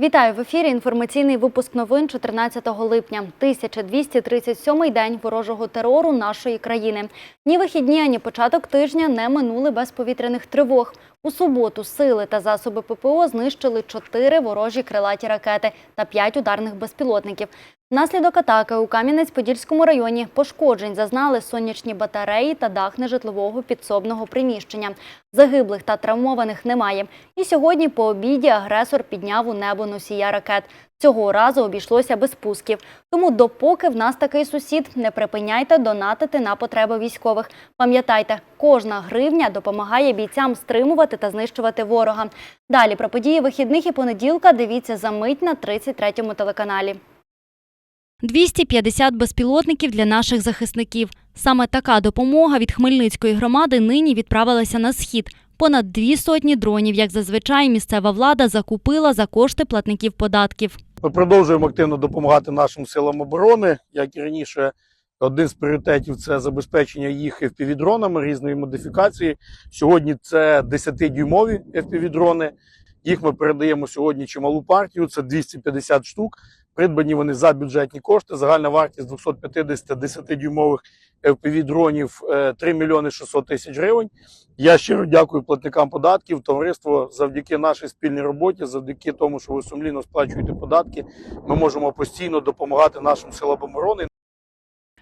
Вітаю в ефірі. Інформаційний випуск новин 14 липня. 1237-й день ворожого терору нашої країни. Ні вихідні, ані початок тижня не минули без повітряних тривог. У суботу сили та засоби ППО знищили чотири ворожі крилаті ракети та п'ять ударних безпілотників. Внаслідок атаки у Кам'янець-Подільському районі пошкоджень зазнали сонячні батареї та дах нежитлового підсобного приміщення. Загиблих та травмованих немає. І сьогодні по обіді агресор підняв у небо носія ракет. Цього разу обійшлося без пусків. Тому допоки в нас такий сусід, не припиняйте донатити на потреби військових. Пам'ятайте, кожна гривня допомагає бійцям стримувати та знищувати ворога. Далі про події вихідних і понеділка дивіться за мить на 33-му телеканалі. 250 безпілотників для наших захисників. Саме така допомога від Хмельницької громади нині відправилася на схід. Понад дві сотні дронів, як зазвичай, місцева влада закупила за кошти платників податків. Ми продовжуємо активно допомагати нашим силам оборони. Як і раніше, один з пріоритетів це забезпечення їх FPV-дронами різної модифікації. Сьогодні це 10-дюймові FPV-дрони. Їх ми передаємо сьогодні чималу партію. Це 250 штук. Придбані вони за бюджетні кошти. Загальна вартість 250 10-дюймових FPV-дронів 3 мільйони 600 тисяч гривень. Я щиро дякую платникам податків. Товариство завдяки нашій спільній роботі, завдяки тому, що ви сумлінно сплачуєте податки, ми можемо постійно допомагати нашим силам оборони.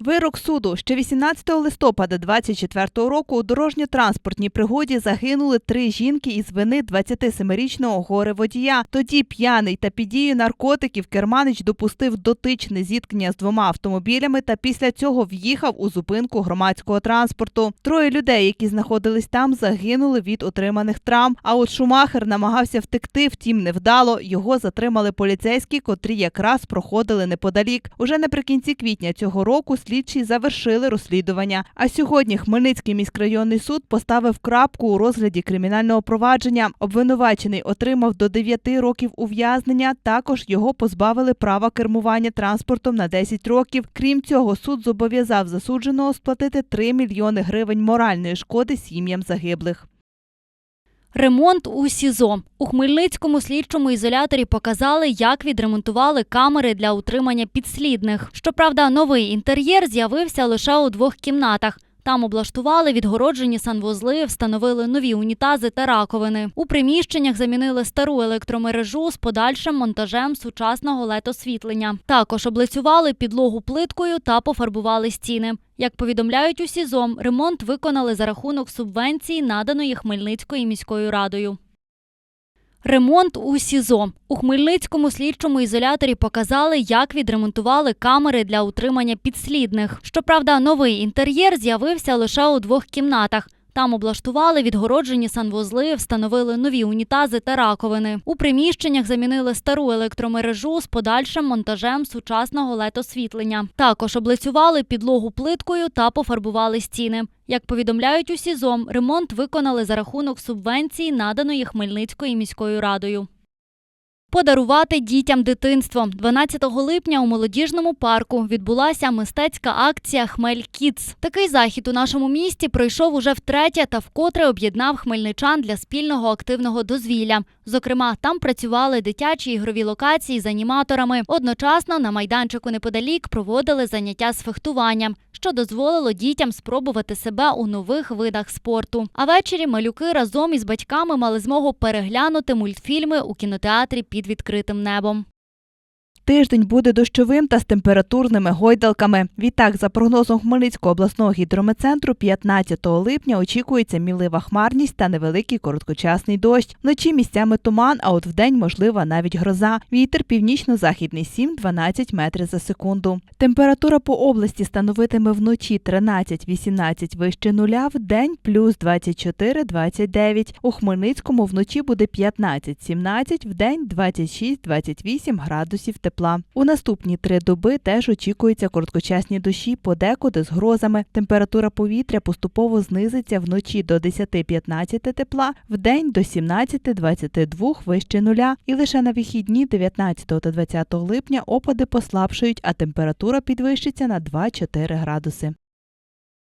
Вирок суду ще 18 листопада 24-го року у дорожньо-транспортній пригоді загинули три жінки із вини 27-річного горе-водія. Тоді п'яний та під дією наркотиків керманич допустив дотичне зіткнення з двома автомобілями та після цього в'їхав у зупинку громадського транспорту. Троє людей, які знаходились там, загинули від отриманих травм. А от Шумахер намагався втекти, втім невдало. Його затримали поліцейські, котрі якраз проходили неподалік. Уже наприкінці квітня цього року слідчі завершили розслідування. А сьогодні Хмельницький міськрайонний суд поставив крапку у розгляді кримінального провадження. Обвинувачений отримав до 9 років ув'язнення. Також його позбавили права кермування транспортом на 10 років. Крім цього, суд зобов'язав засудженого сплатити 3 мільйони гривень моральної шкоди сім'ям загиблих. Ремонт у СІЗО. У Хмельницькому слідчому ізоляторі показали, як відремонтували камери для утримання підслідних. Щоправда, новий інтер'єр з'явився лише у двох кімнатах. Там облаштували відгороджені санвузли, встановили нові унітази та раковини. У приміщеннях замінили стару електромережу з подальшим монтажем сучасного летосвітлення. Також облицювали підлогу плиткою та пофарбували стіни. Як повідомляють у СІЗОМ, ремонт виконали за рахунок субвенції, наданої Хмельницькою міською радою. Ремонт у СІЗО. У Хмельницькому слідчому ізоляторі показали, як відремонтували камери для утримання підслідних. Щоправда, новий інтер'єр з'явився лише у двох кімнатах. Там облаштували відгороджені санвузли, встановили нові унітази та раковини. У приміщеннях замінили стару електромережу з подальшим монтажем сучасного летосвітлення. Також облицювали підлогу плиткою та пофарбували стіни. Як повідомляють у СІЗОМ, ремонт виконали за рахунок субвенції, наданої Хмельницькою міською радою. Подарувати дітям дитинство 12 липня у молодіжному парку відбулася мистецька акція Хмель Кітс. Такий захід у нашому місті пройшов уже втретє та вкотре об'єднав хмельничан для спільного активного дозвілля. Зокрема, там працювали дитячі ігрові локації з аніматорами. Одночасно на майданчику неподалік проводили заняття з фехтуванням, що дозволило дітям спробувати себе у нових видах спорту. А ввечері малюки разом із батьками мали змогу переглянути мультфільми у кінотеатрі під відкритим небом. Тиждень буде дощовим та з температурними гойдалками. Відтак, за прогнозом Хмельницького обласного гідрометцентру, 15 липня очікується мілива хмарність та невеликий короткочасний дощ. Вночі місцями туман, а от вдень можлива навіть гроза. Вітер північно-західний 7-12 метрів за секунду. Температура по області становитиме вночі 13-18 вище нуля, вдень плюс 24-29. У Хмельницькому вночі буде 15-17, вдень 26-28 градусів тепла. У наступні три доби теж очікуються короткочасні дощі, подекуди з грозами. Температура повітря поступово знизиться вночі до 10-15 тепла, вдень до 17-22 вище нуля. І лише на вихідні 19 та 20 липня опади послабшують, а температура підвищиться на 2-4 градуси.